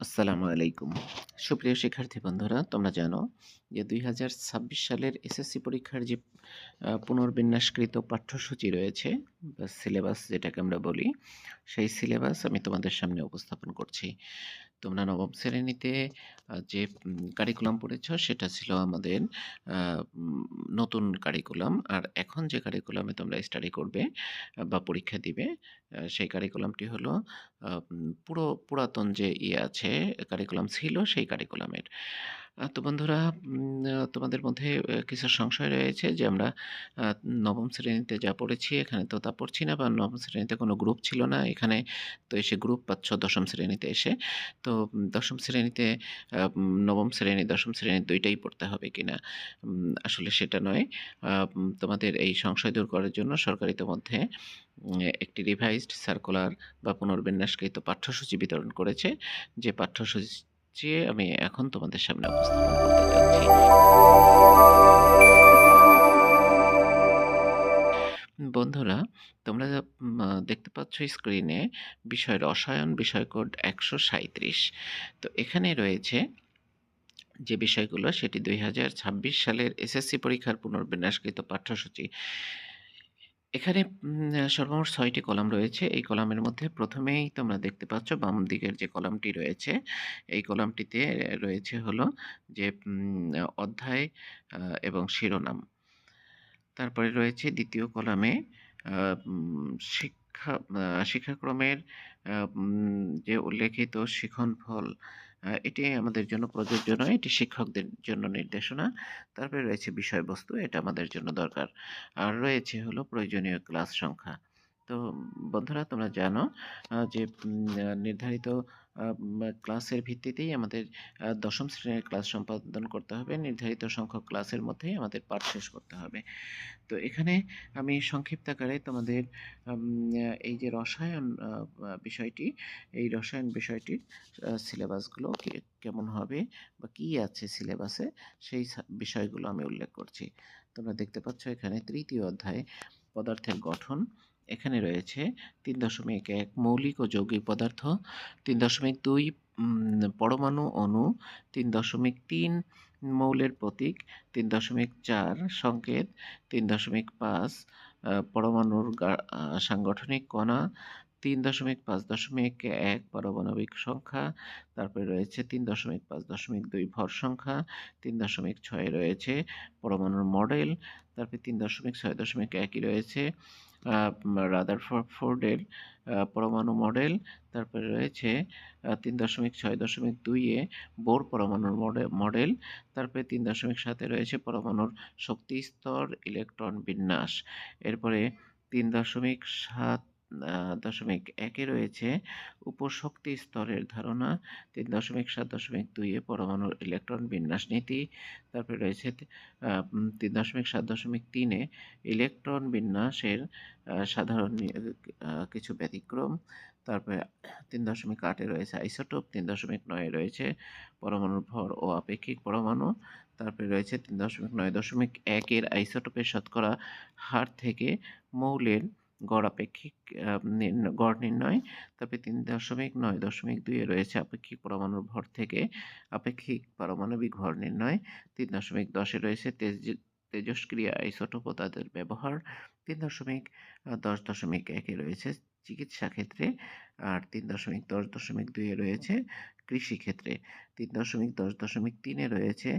আসসালামু আলাইকুম। সুপ্রিয় শিক্ষার্থী বন্ধুরা, তোমরা জানো যে ২০২৬ সালের এসএসসি পরীক্ষার যে পুনর্বিন্যাসকৃত পাঠ্যসূচি রয়েছে বা সিলেবাস যেটাকে আমরা বলি, সেই সিলেবাস আমি তোমাদের সামনে উপস্থাপন করছি। তোমরা নবম শ্রেণীতে যে কারিকুলাম পড়েছ সেটা ছিল আমাদের নতুন কারিকুলাম। আর এখন যে কারিকুলামে তোমরা স্টাডি করবে বা পরীক্ষা দিবে সেই কারিকুলামটি হলো পুরো পুরাতন যে ইয়ে আছে কারিকুলাম ছিল সেই কারিকুলামের। তো বন্ধুরা তোমাদের মধ্যে কিছু সংশয় রয়েছে যে আমরা নবম শ্রেণীতে যা পড়েছি এখানে তো তা পড়ছি না বা নবম শ্রেণীতে কোনো গ্রুপ ছিল না। এখানে তো এসে গ্রুপ পাচ্ছ দশম শ্রেণীতে এসে। তো দশম শ্রেণীতে নবম শ্রেণি, দশম শ্রেণি দুইটাই পড়তে হবে কিনা? উম আসলে সেটা নয়। তোমাদের এই সংশয় দূর করার জন্য সরকার উম একটি রিভাইজড সার্কুলার বা পুনর্বিন্যাসকৃত পাঠ্যসূচি বিতরণ করেছে। যে পাঠ্যসূচি আমি এখন তোমাদের সামনে উপস্থাপন করতে যাচ্ছি। বন্ধুরা, তোমরা দেখতে পাচ্ছ স্ক্রিনে বিষয় রসায়ন, বিষয় কোড ১৩৭। তো এখানে রয়েছে যে বিষয়গুলো সেটি ২০২৬ সালের এসএসসি পরীক্ষার পুনর্বিন্যাসকৃত পাঠ্যসূচি। এখানে সর্বমোট ৬ টি কলাম রয়েছে। এই কলামের মধ্যে প্রথমেই তোমরা দেখতে পাচ্ছ বাম দিকের যে কলামটি রয়েছে, এই কলামটিতে রয়েছে হলো যে অধ্যায় এবং শিরোনাম। তারপরে রয়েছে দ্বিতীয় কলামে শিক্ষা শিক্ষাক্রমের যে উল্লেখিত শিখনফল এটি আমাদের জন্য প্রযোজ্য নয়। এটি শিক্ষকদের জন্য নির্দেশনা। তারপরে রয়েছে বিষয়বস্তু, এটা আমাদের জন্য দরকার। আর রয়েছে হলো প্রয়োজনীয় ক্লাস সংখ্যা। তো বন্ধুরা তোমরা জানো যে নির্ধারিত ক্লাসের ভিত্তিতেই আমাদের দশম শ্রেণির ক্লাস সম্পাদন করতে হবে। নির্ধারিত সংখ্যক ক্লাসের মধ্যেই আমাদের পাঠ শেষ করতে হবে। তো এখানে আমি সংক্ষিপ্ত আকারে তোমাদের এই যে রসায়ন বিষয়টি, এই রসায়ন বিষয়টির সিলেবাসগুলো কেমন হবে বা কি আছে সিলেবাসে সেই বিষয়গুলো আমি উল্লেখ করছি। তোমরা দেখতে পাচ্ছ এখানে ৩য় অধ্যায় পদার্থের গঠন। এখানে রয়েছে ৩.১ মৌলিক ও যৌগিক পদার্থ, তিন দশমিক দুই পরমাণু অণু, ৩.৩ মৌলের প্রতীক, ৩.৪ সংকেত, তিন দশমিক পাঁচ পরমাণুর সাংগঠনিক কণা, ৩.৫.১ পারমাণবিক সংখ্যা, তারপরে রয়েছে ৩.৫.২ ভর সংখ্যা, ৩.৬ রয়েছে পরমাণুর মডেল, তারপরে ৩.৬.১ই রয়েছে আ রাদারফোর্ডের ফোর্ডের পরমাণু মডেল, তারপরে রয়েছে তিন দশমিক ছয় দশমিক দুই এ বোর পরমাণুর মডে মডেল, তারপরে তিন দশমিক সাতে রয়েছে পরমাণুর শক্তি স্তর, ইলেকট্রন বিন্যাস। এরপরে ৩.৭ আ দশমিক একে রয়েছে। উপশক্তি স্তরের ধারণা, ৩.৭.২ এ পরমাণুর ইলেকট্রন বিন্যাস নীতি, তারপরে রয়েছে তিন দশমিক সাত দশমিক তিনে ইলেকট্রন বিন্যাসের সাধারণ কিছু ব্যতিক্রম, তারপরে তিন দশমিক আটে রয়েছে আইসোটোপ, তিন দশমিক নয়ে রয়েছে পরমাণুর ভর ও আপেক্ষিক পরমাণু, তারপরে রয়েছে তিন দশমিক নয় দশমিক একের আইসোটোপের শতকরা হার থেকে মৌলের গড় আপেক্ষিক গড় নির্ণয়, তারপরে ৩.৯.২ এ রয়েছে আপেক্ষিক পরমাণুর ভর থেকে আপেক্ষিক পারমাণবিক ভর নির্ণয়, ৩.১০ এ রয়েছে তেজ তেজস্ক্রিয় আইসোটোপ তাদের ব্যবহার, ৩.১০.১ এ রয়েছে চিকিৎসা ক্ষেত্রে, আর ৩.১০.২ এ রয়েছে কৃষিক্ষেত্রে, ৩.১০.৩ এ রয়েছে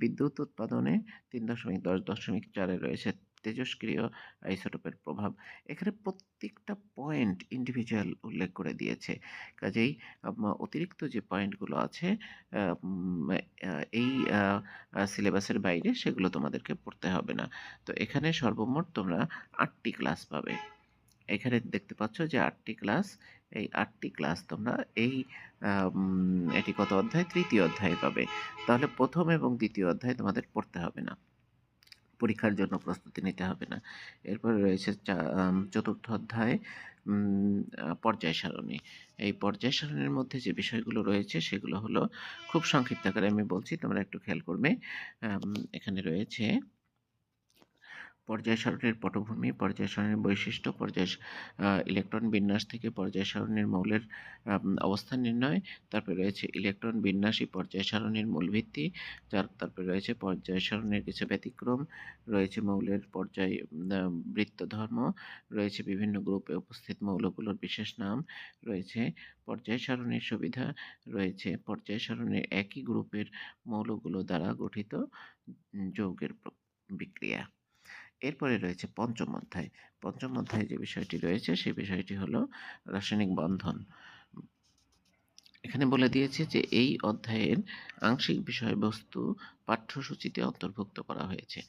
বিদ্যুৎ উৎপাদনে, ৩.১০.৪ এ রয়েছে তেজস্ক্রিয় আইসোটোপের প্রভাব। এখানে প্রত্যেকটা পয়েন্ট ইন্ডিভিজুয়াল উল্লেখ করে দিয়েছে। কাজেই অতিরিক্ত যে পয়েন্টগুলো আছে এই সিলেবাসের বাইরে সেগুলো তোমাদেরকে পড়তে হবে না। তো এখানে সর্বমোট তোমরা আটটি ক্লাস পাবে। এখানে দেখতে পাচ্ছ যে আটটি ক্লাস, এই আটটি ক্লাস তোমরা এই এটি কত অধ্যায়? ৩য় অধ্যায়ে পাবে। তাহলে প্রথম এবং দ্বিতীয় অধ্যায় তোমাদের পড়তে হবে না। পরীক্ষার জন্য প্রস্তুতি নিতে হবে না। এরপর রয়েছে চতুর্থ আম ৪র্থ অধ্যায় পর্যায় সারণী। এই পর্যায় সারণীর মধ্যে যে বিষয়গুলো রয়েছে সেগুলো হলো খুব সংক্ষিপ্ত আকারে আমি বলছি, তোমরা একটু খেয়াল করবে। এখানে রয়েছে পর্যায় সারণীর পটভূমি, পর্যায় সারণীর বৈশিষ্ট্য, পর্যায় ইলেকট্রন বিন্যাস থেকে পর্যায় সারণীর মৌলের অবস্থান নির্ণয়, তারপরে রয়েছে ইলেকট্রন বিন্যাসী পর্যায় সারণীর মূল ভিত্তি যার তারপরে রয়েছে পর্যায় সারণীর কিছু ব্যতিক্রম, রয়েছে মৌলের পর্যায় বৃত্ত ধর্ম, রয়েছে বিভিন্ন গ্রুপে উপস্থিত মৌলগুলোর বিশেষ নাম, রয়েছে পর্যায় সারণীর সুবিধা, রয়েছে পর্যায় সারণীর একই গ্রুপের মৌলগুলো দ্বারা গঠিত যৌগের বিক্রিয়া। এরপরে রয়েছে পঞ্চম অধ্যায়। পঞ্চম অধ্যায়ে যে বিষয়টি রয়েছে, সেই বিষয়টি হলো রাসায়নিক বন্ধন। এখানে বলে দিয়েছে যে এই অধ্যায়ের আংশিক বিষয়বস্তু পাঠ্যসূচিতে অন্তর্ভুক্ত করা হয়েছে।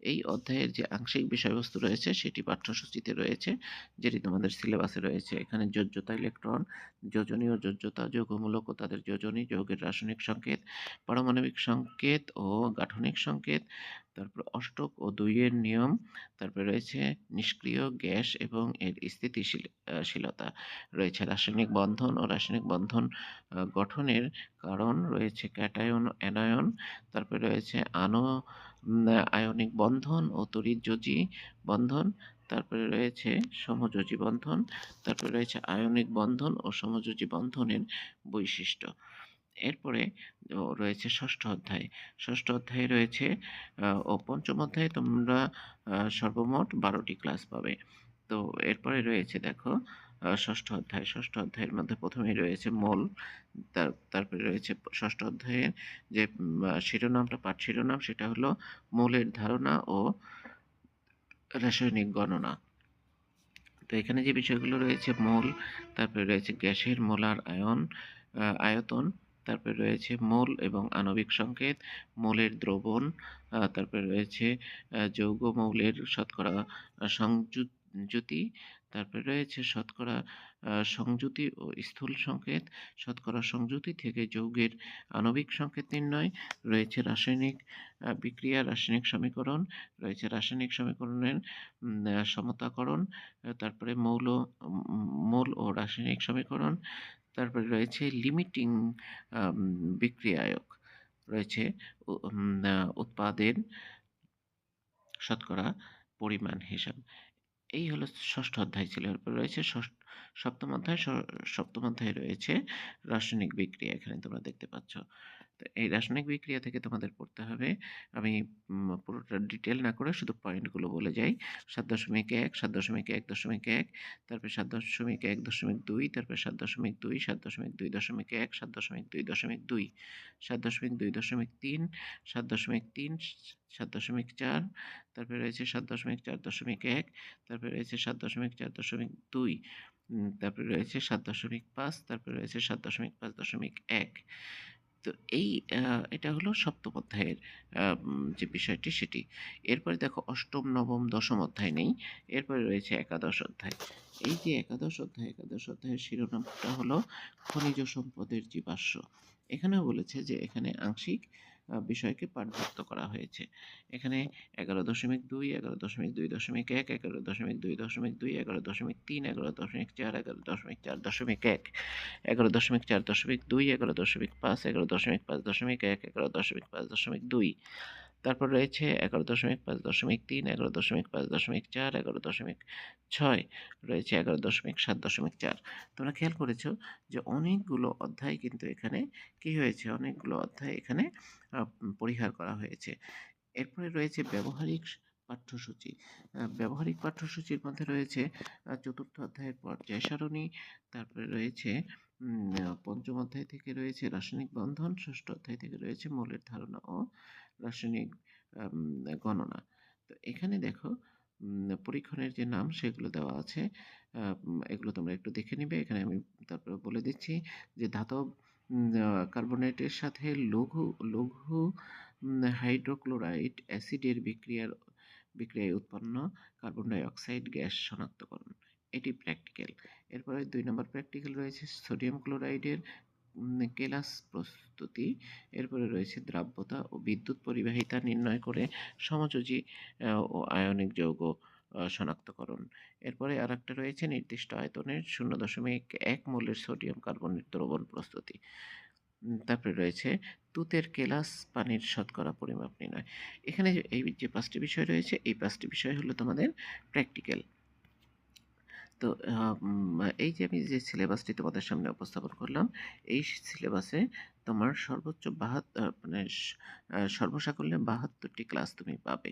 এই অধ্যায়ের যে আংশিক বিষয়বস্তু রয়েছে, সেটি পাঠ্যসূচিতে রয়েছে, যেটি তোমাদের সিলেবাসে রয়েছে। এখানে যোজ্যতা ইলেকট্রন, যোজনীয় যোজ্যতা, যৌগমূলক ও তাদের যোজনী, যৌগের রাসায়নিক সংকেত, পারমাণবিক সংকেত ও গাঠনিক সংকেত তারপর অষ্টক ও দুইয়ের নিয়ম, তারপরে রয়েছে নিষ্ক্রিয় গ্যাস এবং এর স্থিতিশীলতা রয়েছে রাসায়নিক বন্ধন ও রাসায়নিক বন্ধন গঠনের কারণ রয়েছে ক্যাটায়ন, অ্যানায়ন, তারপরে রয়েছে আনো আয়নিক বন্ধন ও তড়িৎযোজী বন্ধন, তারপরে রয়েছে সমযোজী বন্ধন, তারপরে রয়েছে আয়নিক বন্ধন ও সমযোজী বন্ধনের বৈশিষ্ট্য। এরপরে রয়েছে ষষ্ঠ অধ্যায়। ষষ্ঠ অধ্যায়ে রয়েছে ও পঞ্চম অধ্যায়ে তোমরা সর্বমোট বারোটি ক্লাস পাবে। তো এরপরে রয়েছে দেখো ষষ্ঠ অধ্যায়। ষষ্ঠ অধ্যায়ের মধ্যে প্রথমেই রয়েছে মোল, তার, তারপরে রয়েছে ষষ্ঠ অধ্যায়ের যে শিরোনামটা, পাঠ শিরোনাম, সেটা হলো মৌলের ধারণা ও রাসায়নিক গণনা। তো এখানে যে বিষয়গুলো রয়েছে মোল, তারপরে রয়েছে গ্যাসের মোলার আয়ন আয়তন তারপরে রয়েছে মোল এবং আণবিক সংকেত, মোলের দ্রবণ তারপরে রয়েছে যৌগ মৌলের শতকরা সংযুতি তারপরে রয়েছে শতকরা সংযুতি ও স্থূল সংকেত, শতকরা সংযুতি থেকে যৌগের আণবিক সংকেত নির্ণয়, রয়েছে রাসায়নিক বিক্রিয়া, রাসায়নিক সমীকরণ, রয়েছে রাসায়নিক সমীকরণের সমতাকরণ তারপরে মৌল মৌল ও রাসায়নিক সমীকরণ তারপরে রয়েছে লিমিটিং বিক্রিয়ায়ক। রয়েছে উৎপাদন শতকরা পরিমাণ হিসাব। এই হলো ষষ্ঠ অধ্যায় ছিল। এরপর রয়েছে ষষ্ঠ, সপ্তম অধ্যায় সপ্তম অধ্যায় রয়েছে রাসায়নিক বিক্রিয়া। এখানে তোমরা দেখতে পাচ্ছ। এই রাসায়নিক বিক্রিয়া থেকে তোমাদের পড়তে হবে আমি পুরোটা ডিটেল না করে শুধু পয়েন্টগুলো বলে যাই সাত দশমিক এক সাত দশমিক এক দশমিক এক তারপরে সাত দশমিক এক দশমিক দুই তারপরে সাত দশমিক দুই সাত দশমিক দুই দশমিক এক সাত দশমিক দুই দশমিক দুই সাত দশমিক দুই দশমিক তিন সাত দশমিক তিন সাত দশমিক চার তারপরে রয়েছে সাত দশমিক চার দশমিক এক তারপরে রয়েছে সাত দশমিক চার দশমিক দুই তারপরে রয়েছে সাত দশমিক পাঁচ তারপরে রয়েছে সাত দশমিক পাঁচ দশমিক এক তো এই এটা হলো সপ্তম অধ্যায়ের যে বিষয়টি সেটি। এরপরে দেখো অষ্টম, নবম, দশম অধ্যায় নেই, এরপরে রয়েছে একাদশ অধ্যায়। এই যে একাদশ অধ্যায়, একাদশ অধ্যায়ের শিরোনামটা হলো খনিজ সম্পদের জীবাশ্ম। এখানেও বলেছে যে এখানে আংশিক বিষয়কে পাঠভুক্ত করা হয়েছে এখানে এগারো দশমিক দুই এগারো দশমিক দুই দশমিক এক এগারো দশমিক দুই দশমিক দুই এগারো দশমিক তিন এগারো দশমিক চার এগারো দশমিক চার দশমিক এক এগারো দশমিক চার দশমিক দুই এগারো দশমিক পাঁচ এগারো দশমিক পাঁচ দশমিক এক এগারো দশমিক পাঁচ দশমিক দুই তারপর রয়েছে এগারো দশমিক পাঁচ দশমিক তিন, এগারো দশমিক পাঁচ দশমিক চার, এগারো দশমিক ছয়, রয়েছে এগারো দশমিক সাত দশমিক চার। তোমরা খেয়াল করেছ যে অনেকগুলো অধ্যায় কিন্তু এখানে কি হয়েছে? অনেকগুলো অধ্যায় এখানে পরিহার করা হয়েছে। এরপরে রয়েছে ব্যবহারিক পাঠ্যসূচি। ব্যবহারিক পাঠ্যসূচির মধ্যে রয়েছে চতুর্থ অধ্যায়ের পর্যায় সারণী তারপরে রয়েছে পঞ্চম অধ্যায় থেকে রয়েছে রাসায়নিক বন্ধন, ষষ্ঠ অধ্যায় থেকে রয়েছে মৌলের ধারণা ও রাসায়নিক গণনা। তো এখানে দেখো পরীক্ষণের যে নাম সেগুলো দেওয়া আছে এগুলো তোমরা একটু দেখে নিবে। এখানে আমি তারপরে বলে দিচ্ছি যে ধাতব কার্বনেটের সাথে লঘু লঘু হাইড্রোক্লোরাইড অ্যাসিডের বিক্রিয়ার, বিক্রিয়ায় উৎপন্ন কার্বন ডাই অক্সাইড গ্যাস শনাক্তকরণ। এটি প্র্যাকটিক্যাল। এরপরে দুই নম্বর প্র্যাকটিক্যাল রয়েছে সোডিয়াম ক্লোরাইডের কেলাস প্রস্তুতি এরপরে রয়েছে দ্রাব্যতা ও বিদ্যুৎ পরিবাহিতা নির্ণয় করে সমযোজী ও আয়নিক যৌগ শনাক্তকরণ এরপরে আর একটা রয়েছে নির্দিষ্ট আয়তনের শূন্য দশমিক এক মোলের সোডিয়াম কার্বনের দ্রবণ প্রস্তুতি তারপরে রয়েছে তুতের কেলাস পানির শতকরা পরিমাপ নির্ণয়। এখানে এই যে পাঁচটি বিষয় রয়েছে, এই পাঁচটি বিষয় হলো তোমাদের প্র্যাকটিক্যাল। তো এই যে আমি যে সিলেবাসটি তোমাদের সামনে উপস্থাপন করলাম, এই সিলেবাসে তোমার সর্বোচ্চ বাহাত্তর মানে সর্বসাকল্যে বাহাত্তরটি ক্লাস তুমি পাবে।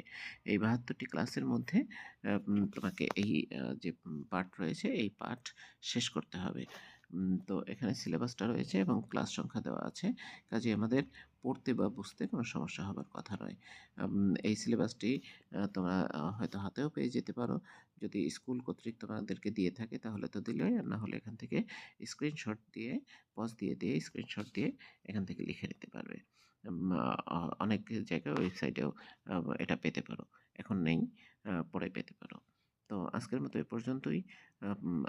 এই বাহাত্তরটি ক্লাসের মধ্যে তোমাকে এই যে পাঠ রয়েছে, এই পাঠ শেষ করতে হবে। তো এখানে সিলেবাসটা রয়েছে এবং ক্লাস সংখ্যা দেওয়া আছে। কাজে আমাদের পড়তে বা বুঝতে কোনো সমস্যা হবার কথা নয়। এই সিলেবাসটি তোমরা হয়তো হাতেও পেয়ে যেতে পারো। যদি স্কুল কর্তৃক তোমাদেরকে দিয়ে থাকে তাহলে তো দিলই, আর না হলে এখান থেকে স্ক্রিনশট দিয়ে, পজ দিয়ে, দিয়ে স্ক্রিনশট দিয়ে এখান থেকে লিখে নিতে পারবে। অনেক জায়গায় ওয়েবসাইটেও এটা পেতে পারো। এখন নেই, পরে পেতে পারো। তো আজকের মতো এ পর্যন্তই।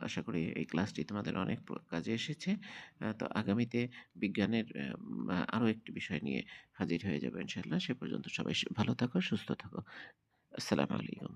আশা করি এই ক্লাসটি তোমাদের অনেক কাজে এসেছে। তো আগামীতে বিজ্ঞানের আরও আরও একটি বিষয় নিয়ে হাজির হয়ে যাবে ইনশাআল্লাহ। সে পর্যন্ত সবাই ভালো থাকো, সুস্থ থাকো। আসসালামু আলাইকুম।